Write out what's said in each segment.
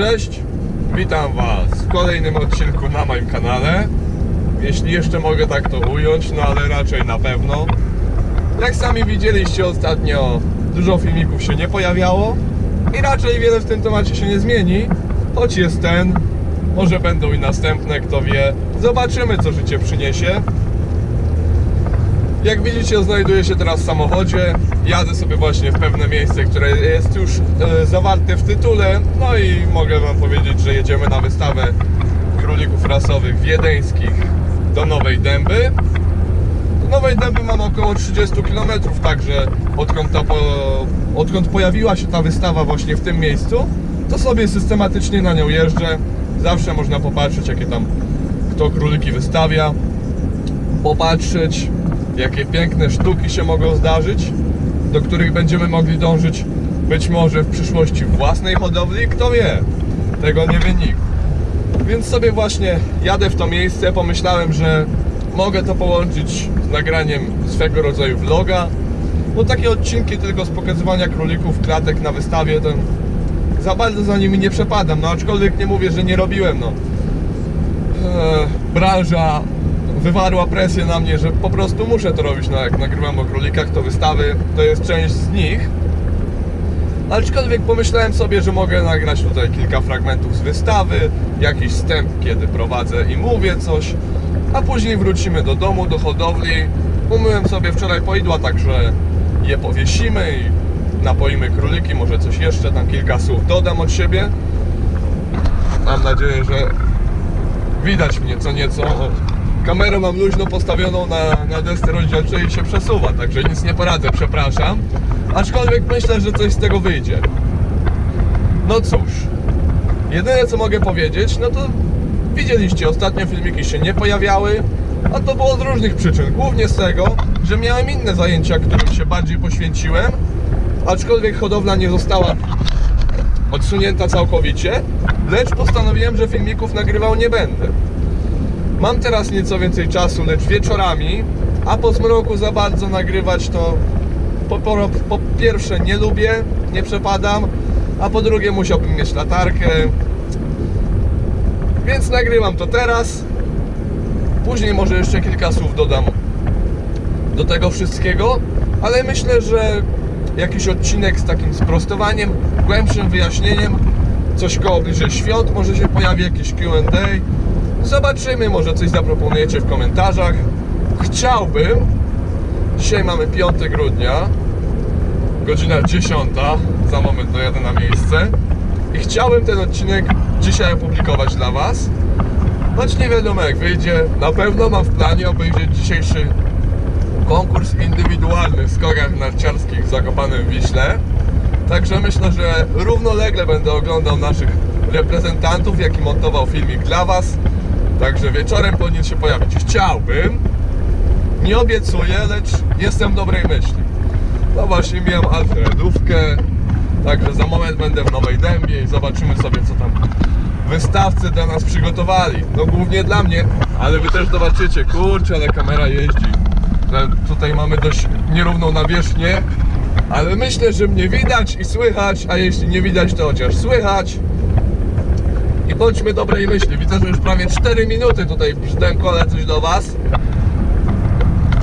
cześć! Witam Was w kolejnym odcinku na moim kanale. Jeśli jeszcze mogę tak to ująć, no ale raczej na pewno. Jak sami widzieliście ostatnio, dużo filmików się nie pojawiało i raczej wiele w tym temacie się nie zmieni, choć jest ten, może będą i następne, kto wie. Zobaczymy, co życie przyniesie. Jak widzicie, znajduję się teraz w samochodzie. Jadę sobie właśnie w pewne miejsce, które jest już e, zawarte w tytule. No i mogę Wam powiedzieć, że jedziemy na wystawę królików rasowych wiedeńskich do Nowej Dęby. Do Nowej Dęby mam około 30 km, także odkąd, ta po, odkąd pojawiła się ta wystawa właśnie w tym miejscu, to sobie systematycznie na nią jeżdżę. Zawsze można popatrzeć, jakie tam kto króliki wystawia popatrzeć, jakie piękne sztuki się mogą zdarzyć, do których będziemy mogli dążyć być może w przyszłości własnej hodowli, kto wie, tego nie wie nikt. Więc sobie właśnie jadę w to miejsce, pomyślałem, że mogę to połączyć z nagraniem swego rodzaju vloga, bo takie odcinki tylko z pokazywania królików, klatek na wystawie, to za bardzo za nimi nie przepadam, no aczkolwiek nie mówię, że nie robiłem, no. E, branża wywarła presję na mnie, że po prostu muszę to robić. No jak nagrywam o królikach, to wystawy to jest część z nich. Aczkolwiek pomyślałem sobie, że mogę nagrać tutaj kilka fragmentów z wystawy, jakiś wstęp, kiedy prowadzę i mówię coś, a później wrócimy do domu, do hodowli. Umyłem sobie wczoraj poidła, także je powiesimy i napoimy króliki, może coś jeszcze, tam kilka słów dodam od siebie. Mam nadzieję, że widać mnie co nieco. Kamerę mam luźno postawioną na, na desce rozdzielczej i się przesuwa, także nic nie poradzę, przepraszam. Aczkolwiek myślę, że coś z tego wyjdzie. No cóż, jedyne co mogę powiedzieć, no to widzieliście, ostatnio filmiki się nie pojawiały, a to było z różnych przyczyn. Głównie z tego, że miałem inne zajęcia, którym się bardziej poświęciłem, aczkolwiek hodowla nie została odsunięta całkowicie, lecz postanowiłem, że filmików nagrywał nie będę. Mam teraz nieco więcej czasu, lecz wieczorami, a po zmroku za bardzo nagrywać to po, po, po pierwsze nie lubię, nie przepadam, a po drugie musiałbym mieć latarkę. Więc nagrywam to teraz. Później może jeszcze kilka słów dodam do tego wszystkiego, ale myślę, że jakiś odcinek z takim sprostowaniem, głębszym wyjaśnieniem, coś koło bliżej świąt, może się pojawi jakieś Q&A. Zobaczymy, może coś zaproponujecie w komentarzach. Chciałbym, dzisiaj mamy 5 grudnia, godzina 10, za moment dojadę na miejsce i chciałbym ten odcinek dzisiaj opublikować dla Was. Choć nie wiadomo jak wyjdzie, na pewno mam w planie obejrzeć dzisiejszy konkurs indywidualny w skokach narciarskich w Zakopanem Wiśle. Także myślę, że równolegle będę oglądał naszych reprezentantów, jak i montował filmik dla Was. Także wieczorem powinien się pojawić. Chciałbym, nie obiecuję, lecz jestem dobrej myśli. No właśnie miałem Alfredówkę, także za moment będę w Nowej Dębie i zobaczymy sobie co tam wystawcy dla nas przygotowali. No głównie dla mnie, ale Wy też zobaczycie, kurczę, ale kamera jeździ. Tutaj mamy dość nierówną nawierzchnię, ale myślę, że mnie widać i słychać, a jeśli nie widać, to chociaż słychać. I bądźmy dobrej myśli. Widzę, że już prawie 4 minuty tutaj brzdękole coś do Was.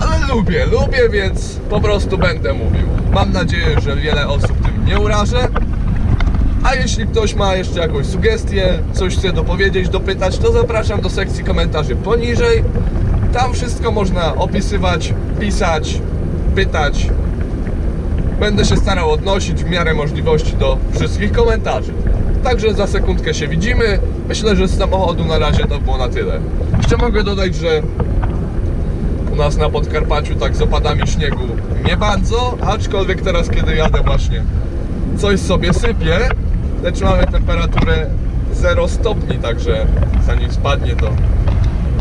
Ale lubię, lubię, więc po prostu będę mówił. Mam nadzieję, że wiele osób tym nie urażę. A jeśli ktoś ma jeszcze jakąś sugestię, coś chce dopowiedzieć, dopytać, to zapraszam do sekcji komentarzy poniżej. Tam wszystko można opisywać, pisać, pytać. Będę się starał odnosić w miarę możliwości do wszystkich komentarzy. Także za sekundkę się widzimy. Myślę, że z samochodu na razie to było na tyle. Jeszcze mogę dodać, że u nas na Podkarpaciu tak z opadami śniegu nie bardzo, aczkolwiek teraz kiedy jadę właśnie coś sobie sypie, lecz mamy temperaturę 0 stopni, także zanim spadnie to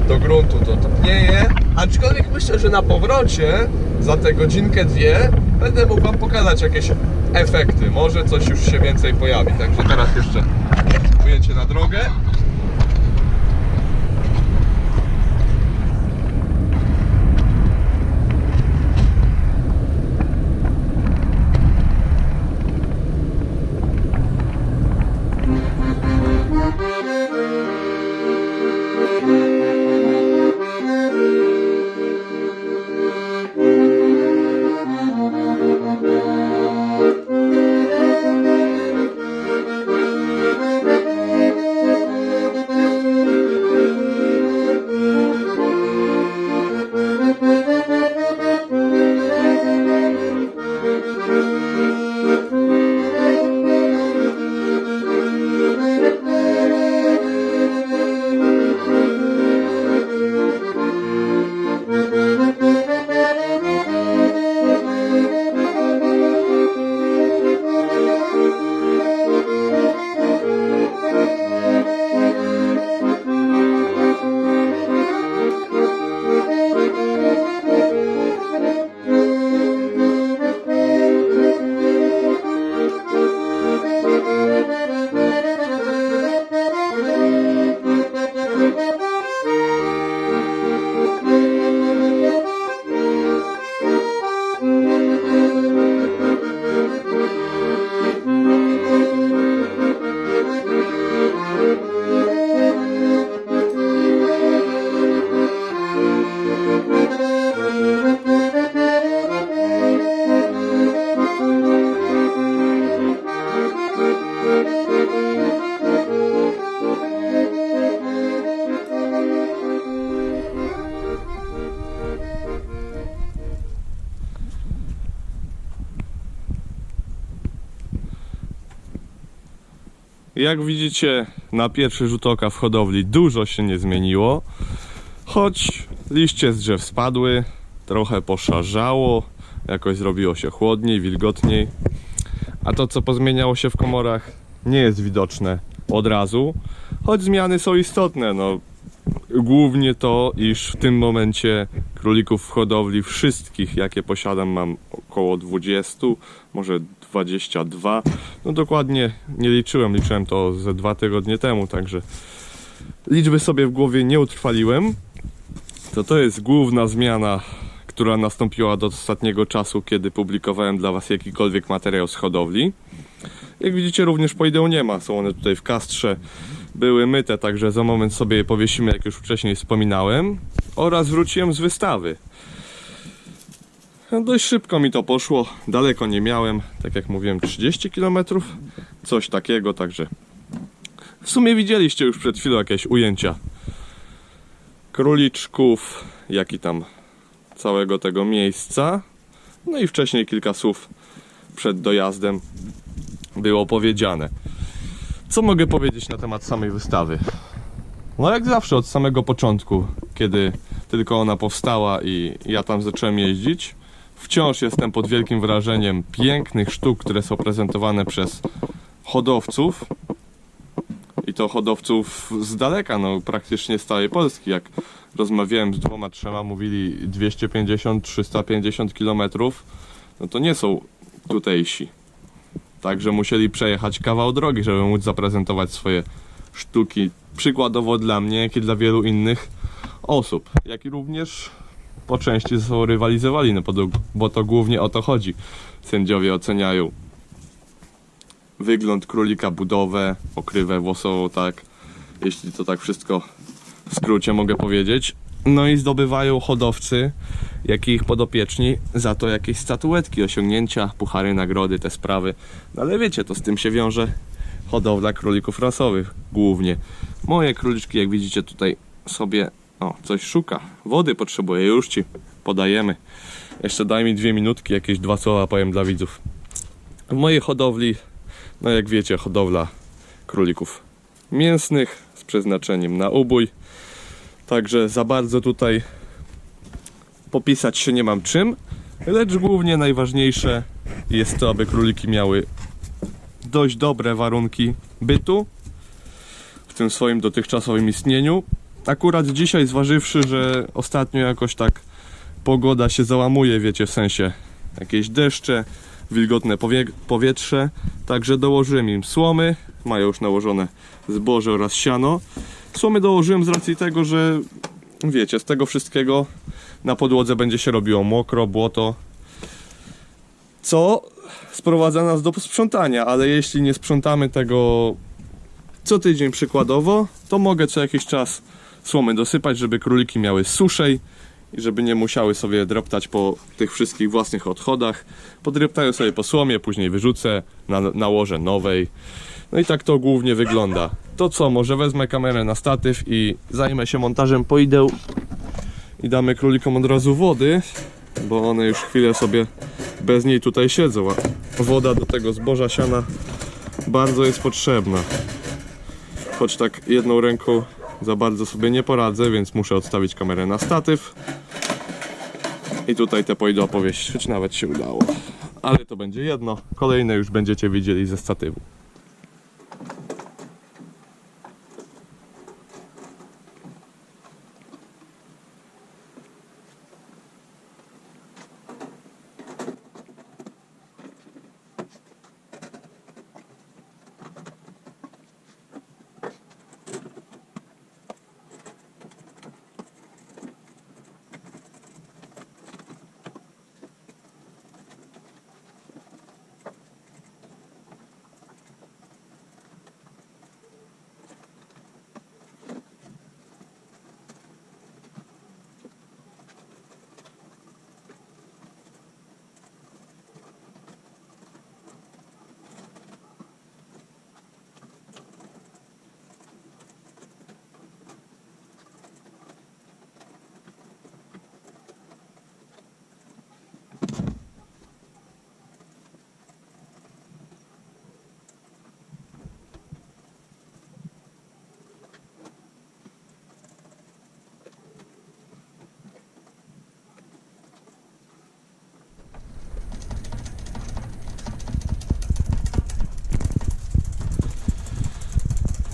do gruntu to topnieje. Aczkolwiek myślę, że na powrocie za tę godzinkę, dwie będę mógł Wam pokazać jakieś efekty. Może coś już się więcej pojawi. Także teraz jeszcze ujęcie na drogę. Jak widzicie, na pierwszy rzut oka w hodowli dużo się nie zmieniło. Choć liście z drzew spadły, trochę poszarzało, jakoś zrobiło się chłodniej, wilgotniej. A to, co pozmieniało się w komorach, nie jest widoczne od razu, choć zmiany są istotne. No, głównie to, iż w tym momencie królików w hodowli wszystkich, jakie posiadam, mam około 20, może 22. No dokładnie nie liczyłem, liczyłem to ze dwa tygodnie temu, także liczby sobie w głowie nie utrwaliłem. To to jest główna zmiana, która nastąpiła do ostatniego czasu, kiedy publikowałem dla Was jakikolwiek materiał z hodowli. Jak widzicie, również poideł nie ma. Są one tutaj w kastrze. Były myte, także za moment sobie je powiesimy, jak już wcześniej wspominałem. Oraz wróciłem z wystawy. No, Dość szybko mi to poszło. Daleko nie miałem. Tak jak mówiłem, 30 km. Coś takiego, także. W sumie widzieliście już przed chwilą jakieś ujęcia króliczków, jak i tam całego tego miejsca. No i wcześniej kilka słów przed dojazdem było powiedziane. Co mogę powiedzieć na temat samej wystawy? No jak zawsze od samego początku, kiedy tylko ona powstała i ja tam zacząłem jeździć, wciąż jestem pod wielkim wrażeniem pięknych sztuk, które są prezentowane przez hodowców. I to hodowców z daleka, no praktycznie z całej Polski. Jak rozmawiałem z dwoma, trzema, mówili 250-350 km, no to nie są tutejsi. Także musieli przejechać kawał drogi, żeby móc zaprezentować swoje sztuki. Przykładowo dla mnie, jak i dla wielu innych osób. Jak i również po części ze sobą rywalizowali, no bo to, głównie o to chodzi. Sędziowie oceniają wygląd królika, budowę, pokrywę włosową, tak. Jeśli to tak wszystko w skrócie mogę powiedzieć. No i zdobywają hodowcy, jak i ich podopieczni za to jakieś statuetki, osiągnięcia, puchary, nagrody, te sprawy. No ale wiecie, to z tym się wiąże hodowla królików rasowych głównie. Moje króliczki, jak widzicie tutaj sobie, o, coś szuka. Wody potrzebuje, już ci podajemy. Jeszcze daj mi dwie minutki, jakieś dwa słowa powiem dla widzów. W mojej hodowli, no jak wiecie, hodowla królików mięsnych z przeznaczeniem na ubój. Także za bardzo tutaj popisać się nie mam czym, lecz głównie najważniejsze jest to, aby króliki miały dość dobre warunki bytu w tym swoim dotychczasowym istnieniu. Akurat dzisiaj zważywszy, że ostatnio jakoś tak pogoda się załamuje, wiecie, w sensie jakieś deszcze, wilgotne powie powietrze, także dołożyłem im słomy, mają już nałożone zboże oraz siano. Słomy dołożyłem z racji tego, że wiecie, z tego wszystkiego na podłodze będzie się robiło mokro, błoto, co sprowadza nas do sprzątania, ale jeśli nie sprzątamy tego co tydzień przykładowo, to mogę co jakiś czas słomy dosypać, żeby króliki miały suszej i żeby nie musiały sobie dreptać po tych wszystkich własnych odchodach. Podreptają sobie po słomie, później wyrzucę, na, nałożę nowej. No i tak to głównie wygląda. To co, może wezmę kamerę na statyw i zajmę się montażem poideł i damy królikom od razu wody, bo one już chwilę sobie bez niej tutaj siedzą, a woda do tego zboża siana bardzo jest potrzebna. Choć tak jedną ręką za bardzo sobie nie poradzę, więc muszę odstawić kamerę na statyw. I tutaj te poidy opowieść, choć nawet się udało. Ale to będzie jedno, kolejne już będziecie widzieli ze statywu.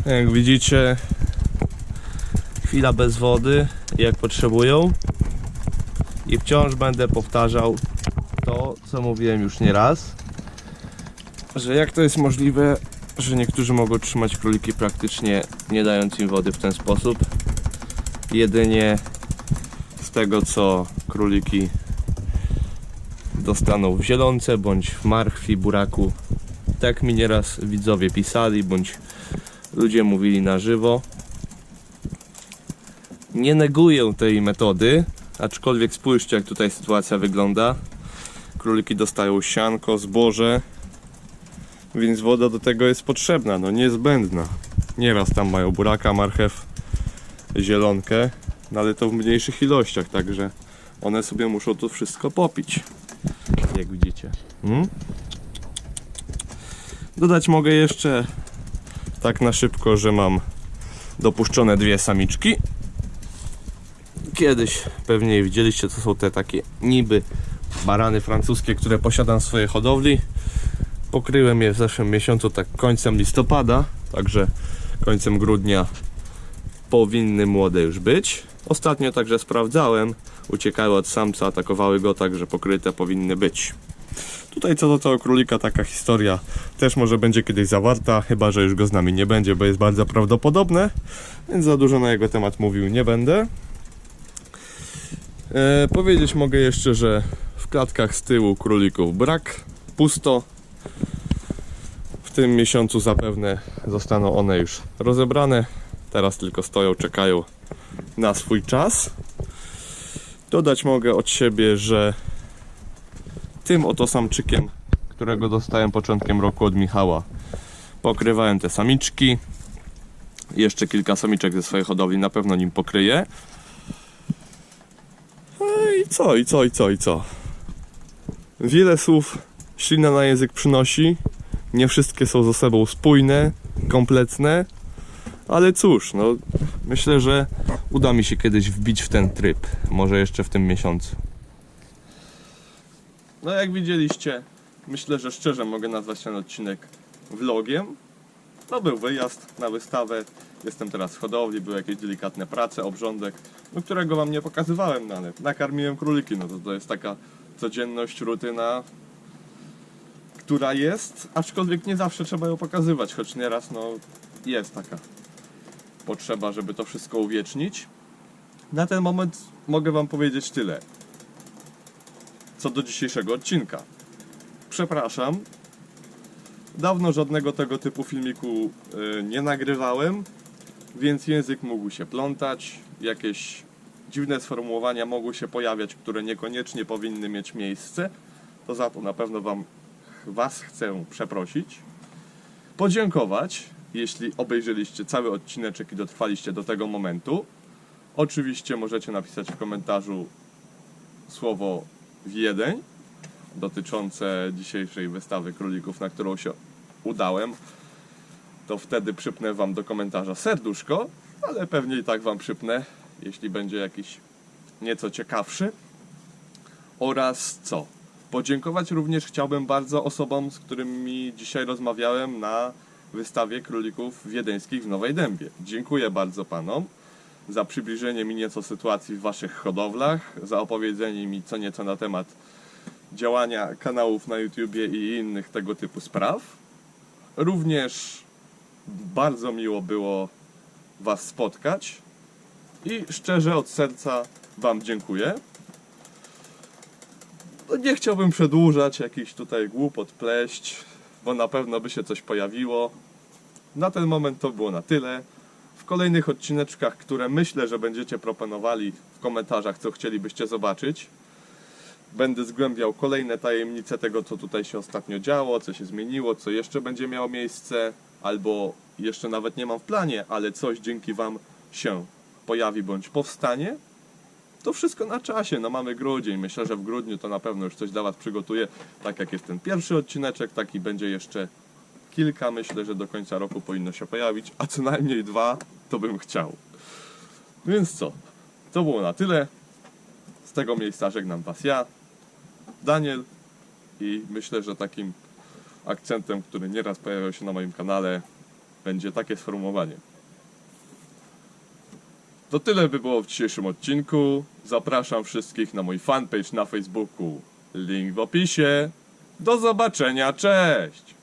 Jak widzicie, chwila bez wody, jak potrzebują. I wciąż będę powtarzał to, co mówiłem już nie raz, że jak to jest możliwe, że niektórzy mogą trzymać króliki praktycznie nie dając im wody w ten sposób. Jedynie z tego, co króliki dostaną w zielonce bądź w marchwi, buraku. Tak mi nieraz widzowie pisali, bądź ludzie mówili na żywo. Nie neguję tej metody, aczkolwiek spójrzcie jak tutaj sytuacja wygląda. Króliki dostają sianko, zboże, więc woda do tego jest potrzebna, no niezbędna. Nieraz tam mają buraka, marchew, zielonkę, no ale to w mniejszych ilościach, także one sobie muszą to wszystko popić. Jak widzicie. Hmm? Dodać mogę jeszcze tak na szybko, że mam dopuszczone dwie samiczki. Kiedyś pewnie widzieliście, to są te takie niby barany francuskie, które posiadam w swojej hodowli. Pokryłem je w zeszłym miesiącu, tak końcem listopada, także końcem grudnia powinny młode już być. Ostatnio także sprawdzałem, uciekały od samca, atakowały go, także pokryte powinny być. Tutaj co do tego królika taka historia też może będzie kiedyś zawarta, chyba że już go z nami nie będzie, bo jest bardzo prawdopodobne, więc za dużo na jego temat mówił nie będę. E, powiedzieć mogę jeszcze, że w klatkach z tyłu królików brak, pusto. W tym miesiącu zapewne zostaną one już rozebrane. Teraz tylko stoją, czekają na swój czas. Dodać mogę od siebie, że tym oto samczykiem, którego dostałem początkiem roku od Michała, pokrywałem te samiczki. Jeszcze kilka samiczek ze swojej hodowli na pewno nim pokryję. No i co, i co, i co, i co? Wiele słów ślina na język przynosi. Nie wszystkie są ze sobą spójne, kompletne. Ale cóż, no myślę, że uda mi się kiedyś wbić w ten tryb. Może jeszcze w tym miesiącu. No jak widzieliście, myślę, że szczerze mogę nazwać ten odcinek vlogiem. No był wyjazd na wystawę, jestem teraz w hodowli, były jakieś delikatne prace, obrządek, no, którego wam nie pokazywałem, no ale nakarmiłem króliki, no to to jest taka codzienność, rutyna, która jest, aczkolwiek nie zawsze trzeba ją pokazywać, choć nieraz no jest taka potrzeba, żeby to wszystko uwiecznić. Na ten moment mogę wam powiedzieć tyle. Co do dzisiejszego odcinka. Przepraszam. Dawno żadnego tego typu filmiku y, nie nagrywałem, więc język mógł się plątać, jakieś dziwne sformułowania mogły się pojawiać, które niekoniecznie powinny mieć miejsce. To za to na pewno wam was chcę przeprosić. Podziękować, jeśli obejrzeliście cały odcineczek i dotrwaliście do tego momentu. Oczywiście możecie napisać w komentarzu słowo Wiedeń dotyczące dzisiejszej wystawy królików, na którą się udałem. To wtedy przypnę Wam do komentarza serduszko, ale pewnie i tak Wam przypnę, jeśli będzie jakiś nieco ciekawszy. Oraz co? Podziękować również chciałbym bardzo osobom, z którymi dzisiaj rozmawiałem na wystawie królików wiedeńskich w Nowej Dębie. Dziękuję bardzo Panom za przybliżenie mi nieco sytuacji w Waszych hodowlach, za opowiedzenie mi co nieco na temat działania kanałów na YouTubie i innych tego typu spraw. Również bardzo miło było Was spotkać i szczerze od serca Wam dziękuję. No nie chciałbym przedłużać jakichś tutaj głupot pleść, bo na pewno by się coś pojawiło. Na ten moment to było na tyle. Kolejnych odcineczkach, które myślę, że będziecie proponowali w komentarzach, co chcielibyście zobaczyć, będę zgłębiał kolejne tajemnice tego, co tutaj się ostatnio działo, co się zmieniło, co jeszcze będzie miało miejsce, albo jeszcze nawet nie mam w planie, ale coś dzięki Wam się pojawi bądź powstanie. To wszystko na czasie, no mamy grudzień, myślę, że w grudniu to na pewno już coś dla Was przygotuję, tak jak jest ten pierwszy odcineczek, taki będzie jeszcze kilka, myślę, że do końca roku powinno się pojawić, a co najmniej dwa, to bym chciał. Więc co, to było na tyle. Z tego miejsca żegnam Was ja, Daniel i myślę, że takim akcentem, który nieraz pojawiał się na moim kanale, będzie takie sformułowanie. To tyle by było w dzisiejszym odcinku. Zapraszam wszystkich na mój fanpage na Facebooku. Link w opisie. Do zobaczenia, cześć!